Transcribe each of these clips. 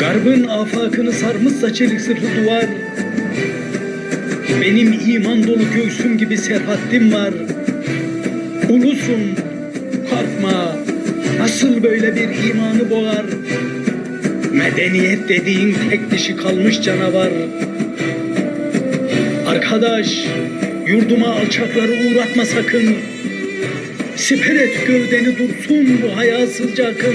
Garbın afakını sarmışsa çelik sırtı duvar. Benim iman dolu göğsüm gibi serhattim var. Ulusun, korkma, nasıl böyle bir imanı boğar? Medeniyet dediğin tek dişi kalmış canavar. Arkadaş, yurduma alçakları uğratma sakın. Siper et gövdeni dursun bu hayasızca akın.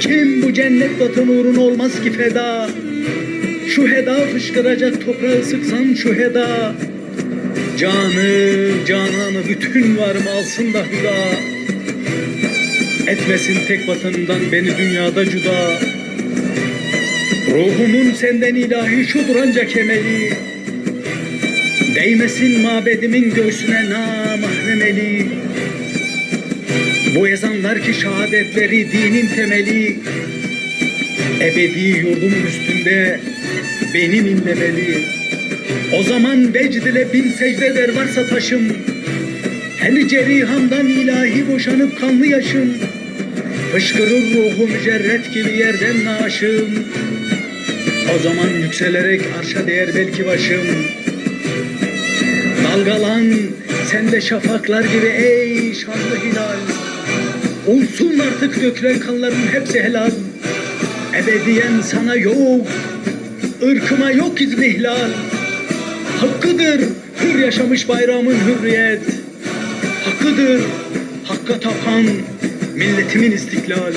Kim bu cennet vatanı uğruna olmaz ki feda? Şu heda fışkıracak toprağı sıksan şu heda. Canı, cananı bütün varım alsın da hüda. Etmesin tek vatanından beni dünyada cüda. Ruhumun senden ilahi şudur ancak emeli. Değmesin mabedimin göğsüne namahremeli. Bu ezanlar ki şehadetleri dinin temeli. Ebedi yurdumun üstünde benim inlemeli. O zaman vecd ile bin secde eder varsa taşım. Her cerihamdan ilahi boşanıp kanlı yaşım. Fışkırır ruhu mücerret gibi yerden naşım. O zaman yükselerek arşa değer belki başım. Dalgalan sen de şafaklar gibi ey şanlı hilal. Olsun artık dökülen kanların hepsi helal. Ebediyen sana yok, ırkıma yok izmihlal. Hakkıdır hür yaşamış bayramın hürriyet. Hakkıdır hakka tapan milletimin istiklal.